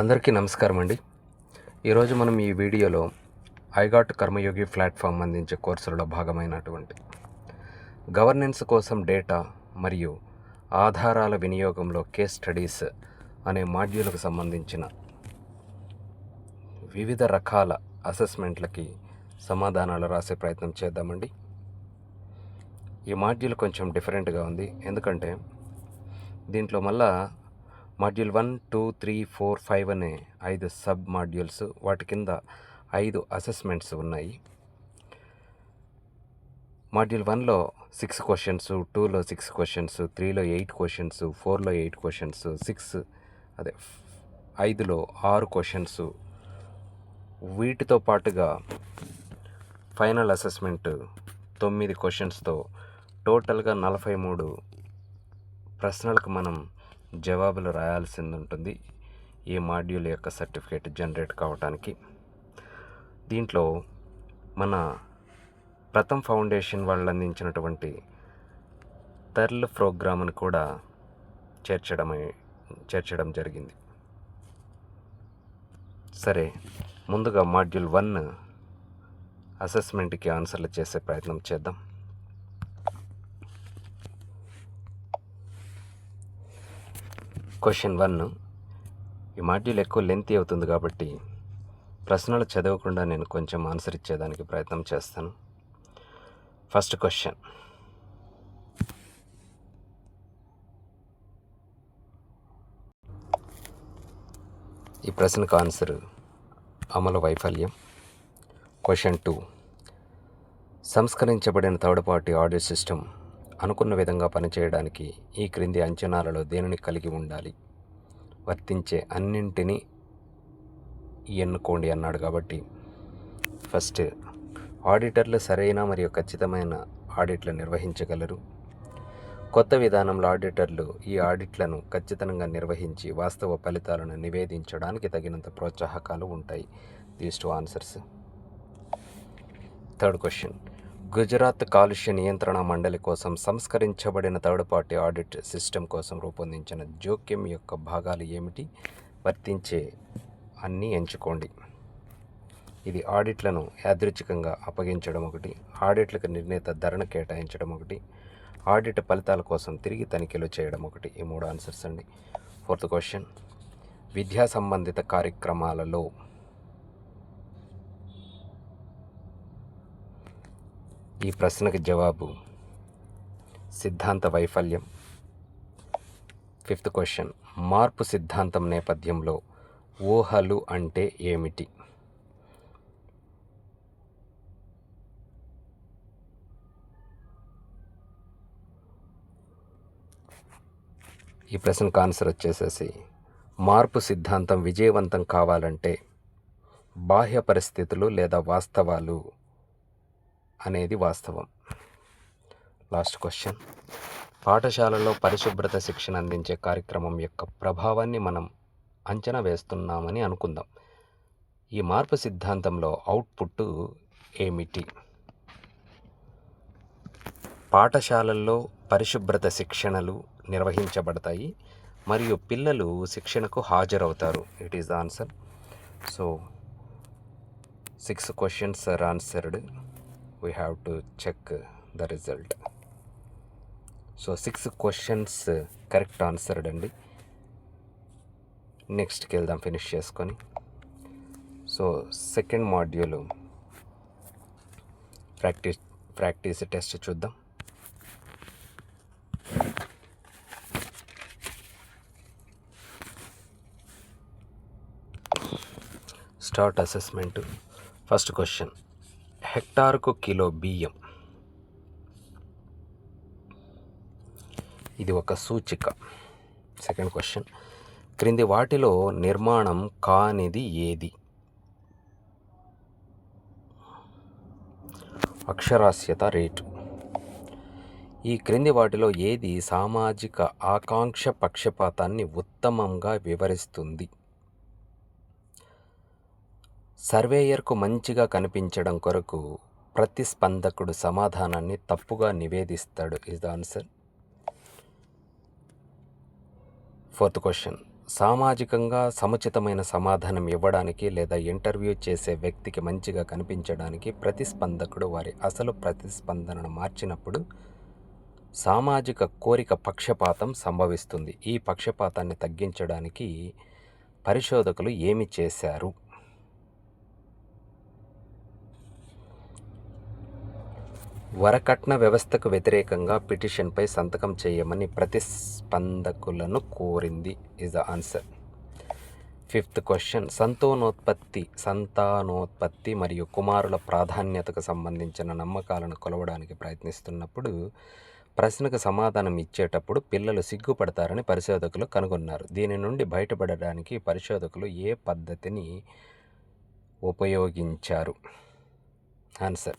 అందరికీ నమస్కారం అండి. ఈరోజు మనం ఈ వీడియోలో ఐగాట్ కర్మయోగి ప్లాట్ఫామ్ అందించే కోర్సులలో భాగమైనటువంటి గవర్నెన్స్ కోసం డేటా మరియు ఆధారాల వినియోగంలో కేస్ స్టడీస్ అనే మాడ్యూల్కు సంబంధించిన వివిధ రకాల అసెస్మెంట్లకి సమాధానాలు రాసే ప్రయత్నం చేద్దామండి. ఈ మాడ్యూల్ కొంచెం డిఫరెంట్గా ఉంది. ఎందుకంటే దీంట్లో మళ్ళా module one two three four five అనే ఐదు సబ్ మాడ్యూల్స్ వాటి కింద ఐదు అసెస్మెంట్స్ ఉన్నాయి. మాడ్యూల్ వన్లో సిక్స్ క్వశ్చన్స్ టూలో సిక్స్ క్వశ్చన్స్ త్రీలో ఎయిట్ క్వశ్చన్స్ ఫోర్లో ఎయిట్ క్వశ్చన్స్ సిక్స్ అదే ఐదులో ఆరు క్వశ్చన్స్. వీటితో పాటుగా ఫైనల్ అసెస్మెంట్ తొమ్మిది క్వశ్చన్స్తో టోటల్గా నలభై మూడు ప్రశ్నలకు మనం జవాబులు రాయాల్సింది ఉంటుంది ఈ మాడ్యూల్ యొక్క సర్టిఫికేట్ జనరేట్ కావడానికి దీంట్లో మన ప్రథమ్ ఫౌండేషన్ వాళ్ళు అందించినటువంటి తర్ల్ ప్రోగ్రామ్ని కూడా చేర్చడమే చేర్చడం జరిగింది. సరే ముందుగా మాడ్యూల్ వన్ అసెస్మెంట్కి ఆన్సర్లు చేసే ప్రయత్నం చేద్దాం. Question one. ఈ మాడ్యూల్ ఎక్కువ లెంతీ అవుతుంది కాబట్టి ప్రశ్నలు చదవకుండా నేను కొంచెం ఆన్సర్ ఇచ్చేదానికి ప్రయత్నం చేస్తాను. ఫస్ట్ క్వశ్చన్ ఈ ప్రశ్నకు ఆన్సర్ అమలు వైఫల్యం. క్వశ్చన్ టూ సంస్కరించబడిన థర్డ్ పార్టీ ఆడియో సిస్టమ్ అనుకున్న విధంగా పనిచేయడానికి ఈ క్రింది అంచనాలలో దేనిని కలిగి ఉండాలి? వర్తించే అన్నింటినీ ఎన్నుకోండి అన్నాడు కాబట్టి ఫస్ట్ ఆడిటర్లు సరైన మరియు ఖచ్చితమైన ఆడిట్లు నిర్వహించగలరు. కొత్త విధానంలో ఆడిటర్లు ఈ ఆడిట్లను ఖచ్చితంగా నిర్వహించి వాస్తవ ఫలితాలను నివేదించడానికి తగినంత ప్రోత్సాహకాలు ఉంటాయి. These two answers third question Gujarat కాలుష్య నియంత్రణ మండలి కోసం సంస్కరించబడిన థర్డ్ పార్టీ ఆడిట్ సిస్టమ్ కోసం రూపొందించిన జోక్యం యొక్క భాగాలు ఏమిటి? వర్తించే అన్నీ ఎంచుకోండి. ఇది ఆడిట్లను యాదృచ్ఛికంగా అప్పగించడం ఒకటి ఆడిట్లకు నిర్ణీత ధరను కేటాయించడం ఒకటి ఆడిట్ ఫలితాల కోసం తిరిగి తనిఖీలు చేయడం ఒకటి. ఈ మూడు ఆన్సర్స్ అండి. Fourth question. విద్యా సంబంధిత కార్యక్రమాలలో ఈ ప్రశ్నకి జవాబు. సిద్ధాంత వైఫల్యం. Fifth question. మార్పు సిద్ధాంతం నేపథ్యంలో ఊహలు అంటే ఏమిటి? ఈ ప్రశ్నకు ఆన్సర్ వచ్చేసేసి మార్పు సిద్ధాంతం విజయవంతం కావాలంటే బాహ్య పరిస్థితులు లేదా వాస్తవాలు అనేది వాస్తవం. Last question. పాఠశాలలో పరిశుభ్రత శిక్షణ అందించే కార్యక్రమం యొక్క ప్రభావాన్ని మనం అంచనా వేస్తున్నామని అనుకుందాం. ఈ మార్పు సిద్ధాంతంలో అవుట్పుట్ ఏమిటి? పాఠశాలల్లో పరిశుభ్రత శిక్షణలు నిర్వహించబడతాయి మరియు పిల్లలు శిక్షణకు హాజరవుతారు. It is the answer so six questions are answered we have to check the result so six questions correct answered అండి నెక్స్ట్కి వెళ్దాం ఫినిష్ చేసుకొని so second module practice practice test చూద్దాం స్టార్ట్ అసెస్మెంట్ ఫస్ట్ క్వశ్చన్ హెక్టార్కు kilo బియ్యం. ఇది ఒక సూచిక. సెకండ్ క్వశ్చన్ క్రింది వాటిలో నిర్మాణం కానిది ఏది? అక్షరాస్యత రేటు. ఈ క్రింది వాటిలో ఏది సామాజిక ఆకాంక్ష పక్షపాతాన్ని ఉత్తమంగా వివరిస్తుంది? సర్వేయర్కు మంచిగా కనిపించడం కొరకు ప్రతిస్పందకుడు సమాధానాన్ని తప్పుగా నివేదిస్తాడు. Is the answer fourth question సామాజికంగా సముచితమైన సమాధానం ఇవ్వడానికి లేదా ఇంటర్వ్యూ చేసే వ్యక్తికి మంచిగా కనిపించడానికి ప్రతిస్పందకుడు వారి అసలు ప్రతిస్పందనను మార్చినప్పుడు సామాజిక కోరిక పక్షపాతం సంభవిస్తుంది. ఈ పక్షపాతాన్ని తగ్గించడానికి పరిశోధకులు ఏమి చేశారు? వరకట్న వ్యవస్థకు వ్యతిరేకంగా పిటిషన్పై సంతకం చేయమని ప్రతిస్పందకులను కోరింది is the answer fifth question సంతానోత్పత్తి సంతానోత్పత్తి మరియు కుమారుల ప్రాధాన్యతకు సంబంధించిన నమ్మకాలను కొలవడానికి ప్రయత్నిస్తున్నప్పుడు ప్రశ్నకు సమాధానం ఇచ్చేటప్పుడు పిల్లలు సిగ్గుపడతారని పరిశోధకులు కనుగొన్నారు. దీని నుండి బయటపడడానికి పరిశోధకులు ఏ పద్ధతిని ఉపయోగించారు? ఆన్సర్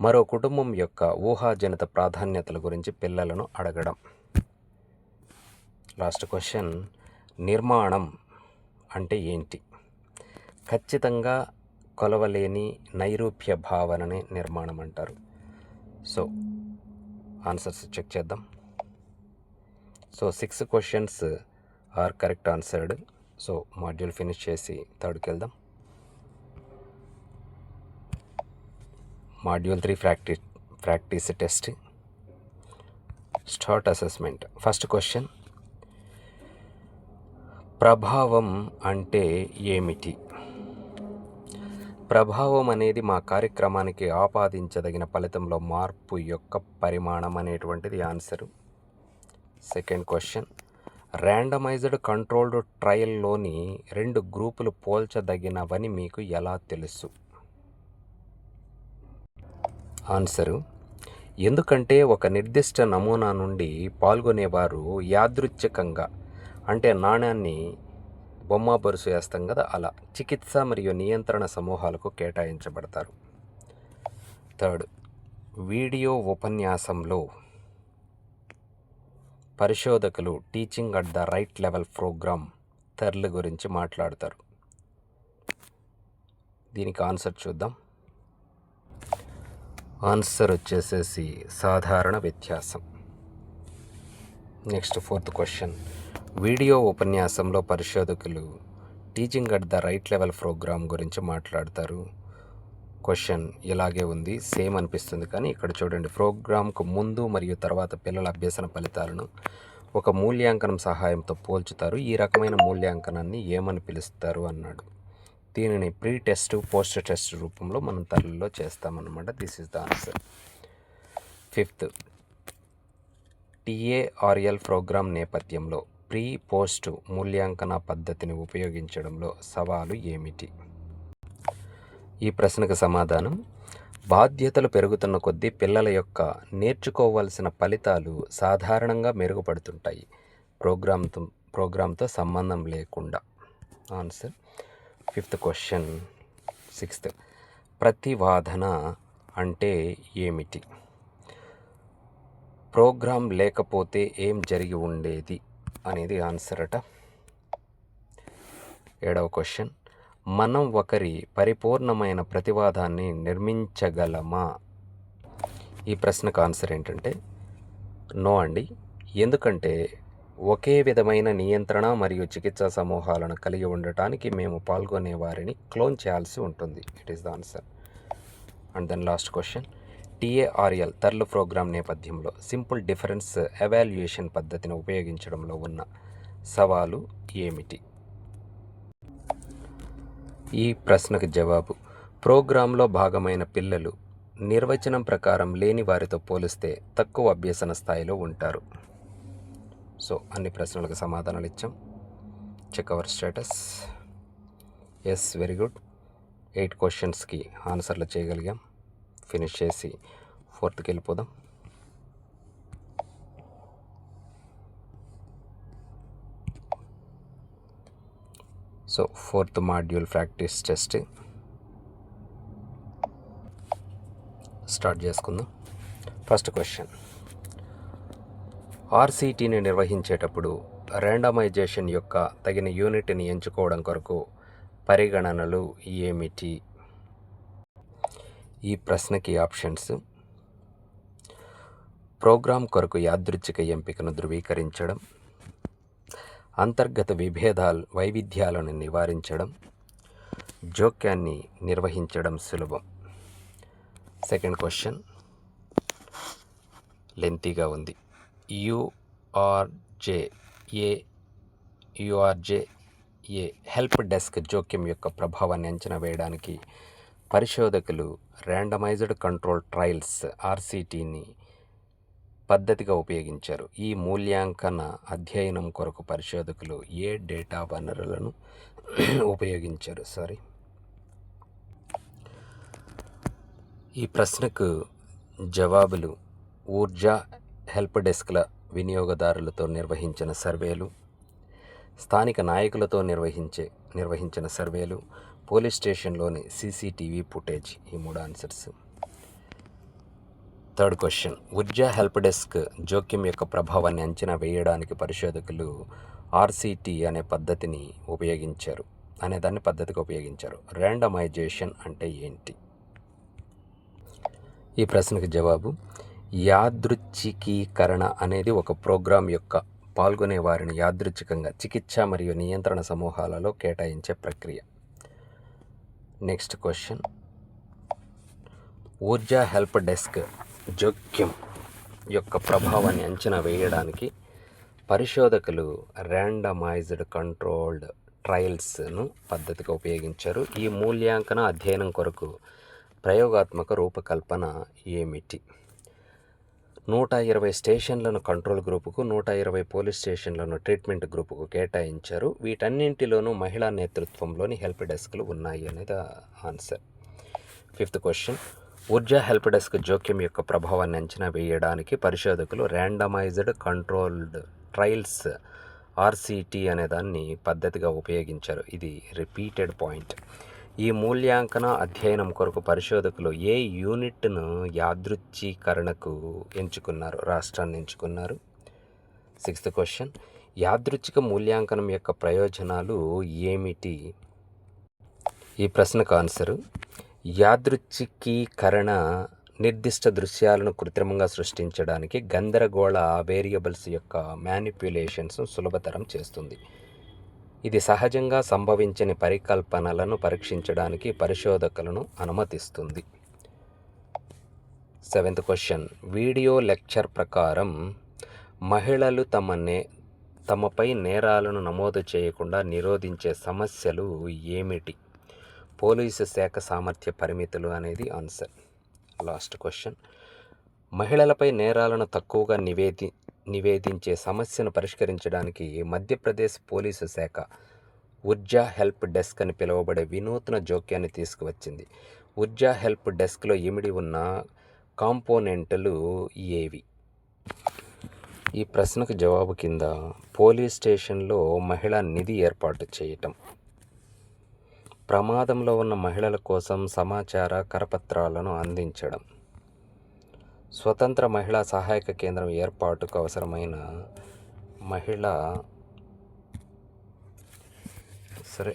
మరో కుటుంబం యొక్క ఊహాజనిత ప్రాధాన్యతల గురించి పిల్లలను అడగడం. లాస్ట్ క్వశ్చన్ నిర్మాణం అంటే ఏంటి? ఖచ్చితంగా కొలవలేని నైరూప్య భావననే నిర్మాణం అంటారు. సో ఆన్సర్స్ చెక్ చేద్దాం. So six questions are correct answered so module finish చేసి థర్డ్కి వెళ్దాం. Module three practice practice test. Start assessment. First question. ప్రభావం అంటే ఏమిటి? ప్రభావం అనేది మా కార్యక్రమానికి ఆపాదించదగిన ఫలితంలో మార్పు యొక్క పరిమాణం అనేటువంటిది answer. Second question. Randomized controlled ట్రయల్లోని రెండు గ్రూపులు పోల్చదగినవని మీకు ఎలా తెలుసు? ఆన్సరు. ఎందుకంటే ఒక నిర్దిష్ట నమూనా నుండి పాల్గొనేవారు యాదృచ్ఛికంగా అంటే నాణ్యాన్ని బొమ్మ బరుసు వేస్తాం కదా అలా చికిత్స మరియు నియంత్రణ సమూహాలకు కేటాయించబడతారు. థర్డ్ వీడియో ఉపన్యాసంలో పరిశోధకులు teaching at the right level program థర్ల్ గురించి మాట్లాడతారు. దీనికి ఆన్సర్ చూద్దాం. ఆన్సర్ వచ్చేసేసి సాధారణ వ్యత్యాసం. Next fourth question. వీడియో ఉపన్యాసంలో పరిశోధకులు teaching at the right level program గురించి మాట్లాడతారు. క్వశ్చన్ ఇలాగే ఉంది సేమ్ అనిపిస్తుంది కానీ ఇక్కడ చూడండి ప్రోగ్రామ్కు ముందు మరియు తర్వాత పిల్లల అభ్యసన ఫలితాలను ఒక మూల్యాంకనం సహాయంతో పోల్చుతారు. ఈ రకమైన మూల్యాంకనాన్ని ఏమని పిలుస్తారు అన్నాడు. దీనిని ప్రీ టెస్ట్ పోస్ట్ టెస్ట్ రూపంలో మనం తల్లిలో చేస్తామన్నమాట. This is the answer fifth TARL program నేపథ్యంలో ప్రీ పోస్ట్ మూల్యాంకన పద్ధతిని ఉపయోగించడంలో సవాలు ఏమిటి? ఈ ప్రశ్నకు సమాధానం బాధ్యతలు పెరుగుతున్న కొద్దీ పిల్లల యొక్క నేర్చుకోవాల్సిన ఫలితాలు సాధారణంగా మెరుగుపడుతుంటాయి. ప్రోగ్రామ్తో ప్రోగ్రామ్తో సంబంధం లేకుండా. Answer fifth question sixth. ప్రతివాదన అంటే ఏమిటి? ప్రోగ్రాం లేకపోతే ఏం జరిగి ఉండేది? అనేది ఆన్సర్ అట. ఏడవ క్వశ్చన్. మనం ఒకరి పరిపూర్ణమైన ప్రతివాదాన్ని నిర్మించగలమా? ఈ ప్రశ్నకు ఆన్సర్ ఏంటంటే నో అండి. ఎందుకంటే ఒకే విధమైన నియంత్రణ మరియు చికిత్సా సమూహాలను కలిగి ఉండటానికి మేము పాల్గొనే వారిని క్లోన్ చేయాల్సి ఉంటుంది. It is the answer and then last question TARL తర్ల్ program నేపథ్యంలో సింపుల్ డిఫరెన్స్ ఎవాల్యుయేషన్ పద్ధతిని ఉపయోగించడంలో ఉన్న సవాలు ఏమిటి? ఈ ప్రశ్నకు జవాబు. ప్రోగ్రాంలో భాగమైన పిల్లలు నిర్వచనం ప్రకారం లేని వారితో పోలిస్తే తక్కువ అభ్యసన స్థాయిలో ఉంటారు. సో అన్ని ప్రశ్నలకు సమాధానాలు ఇచ్చాం. Check our status yes very good eight క్వశ్చన్స్కి ఆన్సర్లు చేయగలిగాం. ఫినిష్ చేసి ఫోర్త్కి వెళ్ళిపోదాం. So fourth module practice test start చేసుకుందాం. ఫస్ట్ క్వశ్చన్ ఆర్సీటీని నిర్వహించేటప్పుడు ర్యాండమైజేషన్ యొక్క తగిన యూనిట్ని ఎంచుకోవడం కొరకు పరిగణనలు ఏమిటి? ఈ ప్రశ్నకి ఆప్షన్స్. ప్రోగ్రాం కొరకు యాదృచ్ఛిక ఎంపికను ధృవీకరించడం. అంతర్గత విభేదాలు వైవిధ్యాలను నివారించడం. జోక్యాన్ని నిర్వహించడం సులభం. Second question. లెంతీగా ఉంది. యుఆర్జే ఏ యుఆర్జే ఏ. హెల్ప్ డెస్క్ జోక్యం యొక్క ప్రభావాన్ని అంచనా వేయడానికి పరిశోధకులు ర్యాండమైజ్డ్ కంట్రోల్ ట్రయల్స్ ఆర్సిటీని పద్ధతిగా ఉపయోగించారు. ఈ మూల్యాంకన అధ్యయనం కొరకు పరిశోధకులు ఏ డేటా వనరులను ఉపయోగించారు? సారీ. ఈ ప్రశ్నకు జవాబులు ఊర్జా హెల్ప్ డెస్క్ల వినియోగదారులతో నిర్వహించిన సర్వేలు స్థానిక నాయకులతో నిర్వహించే నిర్వహించిన సర్వేలు పోలీస్ స్టేషన్లోని సీసీటీవీ ఫుటేజ్ ఈ మూడు answers. Third question. Urja help desk జోక్యం యొక్క ప్రభావాన్ని అంచనా వేయడానికి పరిశోధకులు ఆర్సీటీ అనే పద్ధతిని ఉపయోగించారు. అనే దాన్ని పద్ధతిగా ఉపయోగించారు. ర్యాండమైజేషన్ అంటే ఏంటి? ఈ ప్రశ్నకు జవాబు యాదృచ్ఛికీకరణ అనేది ఒక ప్రోగ్రాం యొక్క పాల్గొనే వారిని యాదృచ్ఛికంగా చికిత్స మరియు నియంత్రణ సమూహాలలో కేటాయించే ప్రక్రియ. Next question Urja help desk జోక్యం యొక్క ప్రభావాన్ని అంచనా వేయడానికి పరిశోధకులు ర్యాండమైజ్డ్ కంట్రోల్డ్ ట్రయల్స్ను పద్ధతిగా ఉపయోగించారు. ఈ మూల్యాంకన అధ్యయనం కొరకు ప్రయోగాత్మక రూపకల్పన ఏమిటి? నూట ఇరవై స్టేషన్లను కంట్రోల్ గ్రూపుకు నూట ఇరవై పోలీస్ స్టేషన్లను ట్రీట్మెంట్ గ్రూపుకు కేటాయించారు. వీటన్నింటిలోనూ మహిళా నేతృత్వంలోని హెల్ప్ డెస్క్లు ఉన్నాయి అనేది answer. Fifth question. Urja help desk జోక్యం యొక్క ప్రభావాన్ని అంచనా వేయడానికి పరిశోధకులు ర్యాండమైజ్డ్ కంట్రోల్డ్ ట్రయల్స్ ఆర్సిటీ అనే దాన్ని పద్ధతిగా ఉపయోగించారు. ఇది రిపీటెడ్ పాయింట్. ఈ మూల్యాంకన అధ్యయనం కొరకు పరిశోధకులు ఏ యూనిట్ను యాదృచ్ఛీకరణకు ఎంచుకున్నారు రాష్ట్రాన్ని ఎంచుకున్నారు? సిక్స్త్ క్వశ్చన్ యాదృచ్ఛిక మూల్యాంకనం యొక్క ప్రయోజనాలు ఏమిటి? ఈ ప్రశ్నకు ఆన్సరు యాదృచ్ఛికీకరణ నిర్దిష్ట దృశ్యాలను కృత్రిమంగా సృష్టించడానికి గందరగోళ వేరియబుల్స్ యొక్క మ్యానిప్యులేషన్స్ సులభతరం చేస్తుంది. ఇది సహజంగా సంభవించని పరికల్పనలను పరీక్షించడానికి పరిశోధకులను అనుమతిస్తుంది. Seventh question. వీడియో లెక్చర్ ప్రకారం మహిళలు తమ నే తమపై నేరాలను నమోదు చేయకుండా నిరోధించే సమస్యలు ఏమిటి? పోలీసు శాఖ సామర్థ్య పరిమితులు అనేది ఆన్సర్. Last question. మహిళలపై నేరాలను తక్కువగా నివేది నివేదించే సమస్యను పరిష్కరించడానికి మధ్యప్రదేశ్ పోలీసు శాఖ ఉర్జా హెల్ప్ డెస్క్ అని పిలువబడే వినూత్న జోక్యాన్ని తీసుకువచ్చింది. ఉర్జా హెల్ప్ డెస్క్లో ఇమిడి ఉన్న కాంపోనెంట్లు ఏవి? ఈ ప్రశ్నకు జవాబు కింద పోలీస్ స్టేషన్లో మహిళా నిధి ఏర్పాటు చేయటం. ప్రమాదంలో ఉన్న మహిళల కోసం సమాచార కరపత్రాలను అందించడం. స్వతంత్ర మహిళా సహాయక కేంద్రం ఏర్పాటుకు అవసరమైన మహిళ సరే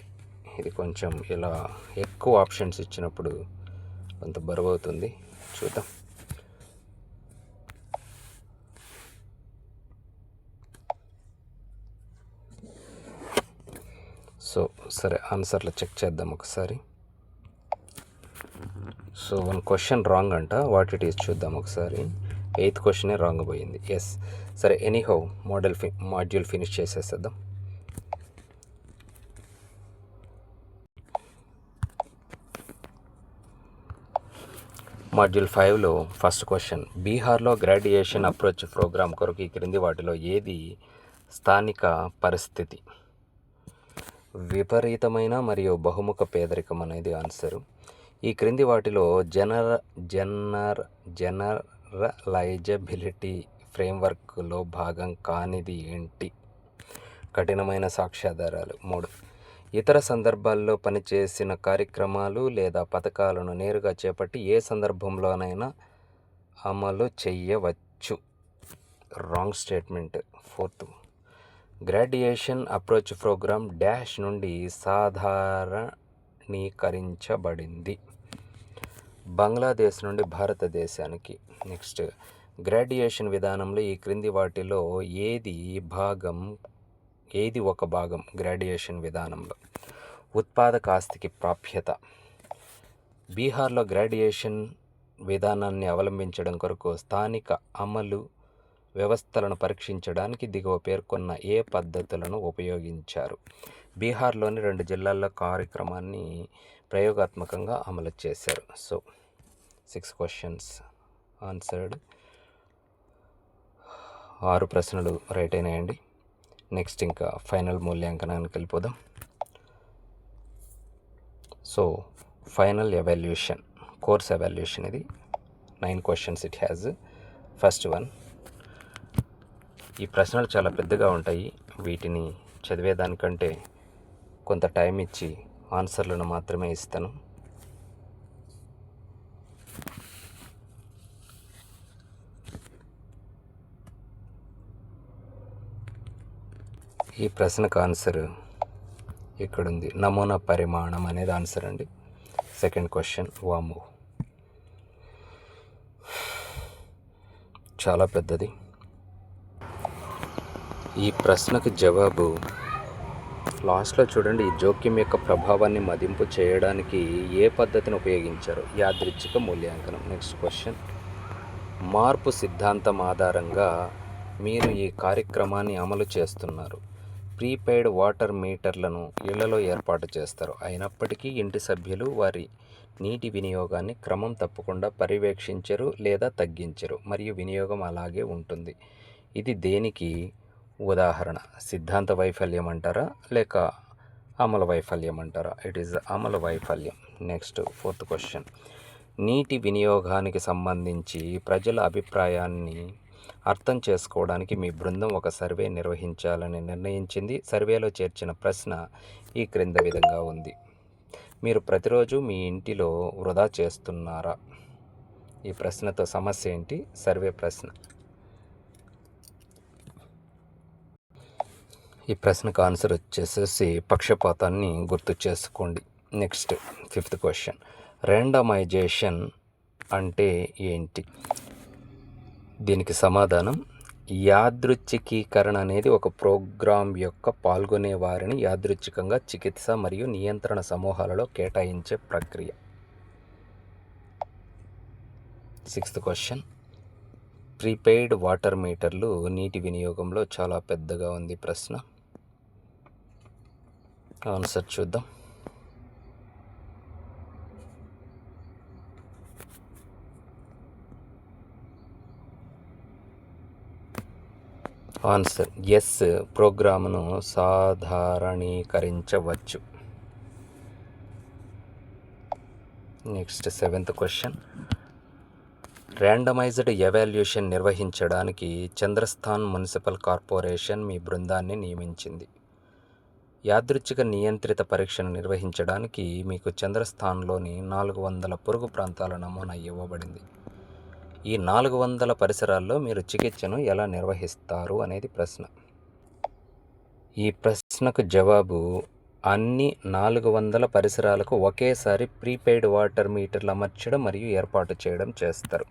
ఇది కొంచెం ఇలా ఎక్కువ ఆప్షన్స్ ఇచ్చినప్పుడు కొంత బరువు అవుతుంది చూద్దాం. సో సరే ఆన్సర్లు చెక్ చేద్దాం ఒకసారి. సో వన్ క్వశ్చన్ రాంగ్ అంట. వాట్ ఇట్ ఈస్ చూద్దాం ఒకసారి. ఎయిత్ క్వశ్చనే రాంగ్ పోయింది. ఎస్ సరే ఎనీహౌ మోడల్ ఫి మాడ్యూల్ ఫినిష్ చేసేసేద్దాం. మాడ్యూల్ ఫైవ్లో ఫస్ట్ క్వశ్చన్ బీహార్లో గ్రాడ్యుయేషన్ అప్రోచ్ ప్రోగ్రామ్ కొరకు ఈ క్రింది వాటిలో ఏది స్థానిక పరిస్థితి? విపరీతమైన మరియు బహుముఖ పేదరికం అనేది ఆన్సరు. ఈ క్రింది వాటిలో జనర జనర్ జనరలైజబిలిటీ ఫ్రేమ్వర్క్లో భాగం కానిది ఏంటి? కఠినమైన సాక్ష్యాధారాలు. మూడు. ఇతర సందర్భాల్లో పనిచేసిన కార్యక్రమాలు లేదా పథకాలను నేరుగా చేపట్టి ఏ సందర్భంలోనైనా అమలు చేయవచ్చు. Wrong statement. Fourth. Graduation approach program dash నుండి సాధారణీకరించబడింది. బంగ్లాదేశ్ నుండి భారతదేశానికి. నెక్స్ట్ గ్రాడ్యుయేషన్ విధానంలో ఈ క్రింది వాటిలో ఏది భాగం ఏది ఒక భాగం గ్రాడ్యుయేషన్ విధానంలో? ఉత్పాదక ఆస్తికి ప్రాప్యత. బీహార్లో గ్రాడ్యుయేషన్ విధానాన్ని అవలంబించడం కొరకు స్థానిక అమలు వ్యవస్థలను పరీక్షించడానికి దిగువ పేర్కొన్న ఏ పద్ధతులను ఉపయోగించారు? బీహార్లోని రెండు జిల్లాల్లో కార్యక్రమాన్ని ప్రయోగాత్మకంగా అమలు చేశారు. సో సిక్స్ క్వశ్చన్స్ ఆన్సర్డ్ ఆరు ప్రశ్నలు రైట్ అయినాయండి. నెక్స్ట్ ఇంకా ఫైనల్ మూల్యాంకనానికి వెళ్ళిపోదాం. So final evaluation course evaluation ఇది. Nine questions it has first one ఈ ప్రశ్నలు చాలా పెద్దగా ఉంటాయి. వీటిని చదివేదానికంటే కొంత టైం ఇచ్చి ఆన్సర్లను మాత్రమే ఇస్తాను. ఈ ప్రశ్నకు ఆన్సర్ ఇక్కడుంది. నమూనా పరిమాణం అనేది ఆన్సర్ అండి. సెకండ్ క్వశ్చన్ వాము. చాలా పెద్దది. ఈ ప్రశ్నకు జవాబు లాస్ట్లో చూడండి ఈ జోక్యం యొక్క ప్రభావాన్ని మదింపు చేయడానికి ఏ పద్ధతిని ఉపయోగించారు? యాదృచ్ఛిక మూల్యాంకనం. Next question. మార్పు సిద్ధాంతం ఆధారంగా మీరు ఈ కార్యక్రమాన్ని అమలు చేస్తున్నారు. ప్రీపెయిడ్ వాటర్ మీటర్లను ఇళ్ళలో ఏర్పాటు చేస్తారు. అయినప్పటికీ ఇంటి సభ్యులు వారి నీటి వినియోగాన్ని క్రమం తప్పకుండా పర్యవేక్షించరు లేదా తగ్గించరు మరియు వినియోగం అలాగే ఉంటుంది. ఇది దేనికి? ఉదాహరణ. సిద్ధాంత వైఫల్యం అంటారా? లేక అమల వైఫల్యం అంటారా? ఇట్ ఈస్ అమల వైఫల్యం. నెక్స్ట్ ఫోర్త్ క్వశ్చన్ నీటి వినియోగానికి సంబంధించి ప్రజల అభిప్రాయాన్ని అర్థం చేసుకోవడానికి మీ బృందం ఒక సర్వే నిర్వహించాలని నిర్ణయించింది. సర్వేలో చేర్చిన ప్రశ్న ఈ క్రింద విధంగా ఉంది. మీరు ప్రతిరోజు మీ ఇంటిలో వృధా చేస్తున్నారా? ఈ ప్రశ్నతో సమస్య ఏంటి? సర్వే ప్రశ్న. ఈ ప్రశ్నకు ఆన్సర్ వచ్చేసేసి పక్షపాతాన్ని గుర్తు చేసుకోండి. Next fifth question. ర్యాండమైజేషన్ అంటే ఏంటి? దీనికి సమాధానం యాదృచ్ఛికీకరణ అనేది ఒక ప్రోగ్రాం యొక్క పాల్గొనే వారిని యాదృచ్ఛికంగా చికిత్స మరియు నియంత్రణ సమూహాలలో కేటాయించే ప్రక్రియ. Sixth question. ప్రీపెయిడ్ వాటర్ మీటర్లు నీటి వినియోగంలో చాలా పెద్దగా ఉంది ప్రశ్న. ఆన్సర్ చూద్దాం. ఆన్సర్ ఎస్ ప్రోగ్రామ్ను సాధారణీకరించవచ్చు. Next seventh question. Randomized evaluation నిర్వహించడానికి చంద్రస్థాన్ మున్సిపల్ కార్పొరేషన్ మీ బృందాన్ని నియమించింది. యాదృచ్ఛిక నియంత్రిత పరీక్షను నిర్వహించడానికి మీకు చంద్రస్థాన్లోని నాలుగు వందల పొరుగు ప్రాంతాల నమూనా ఇవ్వబడింది. ఈ నాలుగు వందల పరిసరాల్లో మీరు చికిత్సను ఎలా నిర్వహిస్తారు అనేది ప్రశ్న. ఈ ప్రశ్నకు జవాబు అన్ని నాలుగు వందల పరిసరాలకు ఒకేసారి ప్రీపెయిడ్ వాటర్ మీటర్లు అమర్చడం మరియు ఏర్పాటు చేయడం చేస్తారు.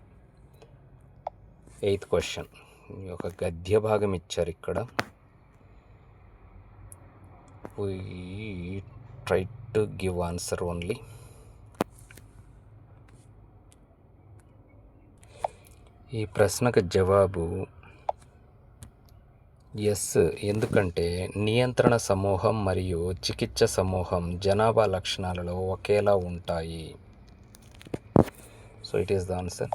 Eighth question. ఒక గద్య భాగం ఇచ్చారు ఇక్కడ. Try to give answer only ఈ ప్రశ్నకు జవాబు ఎస్ ఎందుకంటే నియంత్రణ సమూహం మరియు చికిత్స సమూహం జనాభా లక్షణాలలో ఒకేలా ఉంటాయి. So it is the answer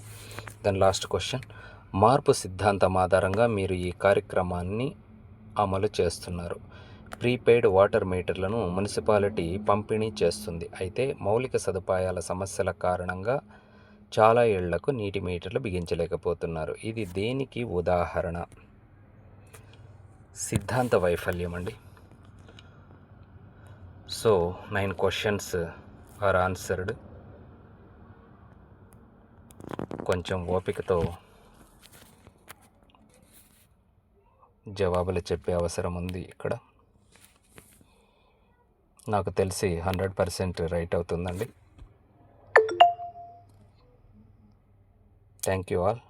then last question మార్పు సిద్ధాంతం ఆధారంగా మీరు ఈ కార్యక్రమాన్ని అమలు చేస్తున్నారు. ప్రీపెయిడ్ వాటర్ మీటర్లను మున్సిపాలిటీ పంపిణీ చేస్తుంది. అయితే మౌలిక సదుపాయాల సమస్యల కారణంగా చాలా ఏళ్ళకు నీటి మీటర్లు బిగించలేకపోతున్నారు. ఇది దేనికి ఉదాహరణ? సిద్ధాంత వైఫల్యం అండి. So nine questions are answered. కొంచెం ఓపికతో జవాబులు చెప్పే అవసరం ఉంది ఇక్కడ. నాకు తెలిసి హండ్రెడ్ పర్సెంట్ రైట్ అవుతుందండి. Thank you all.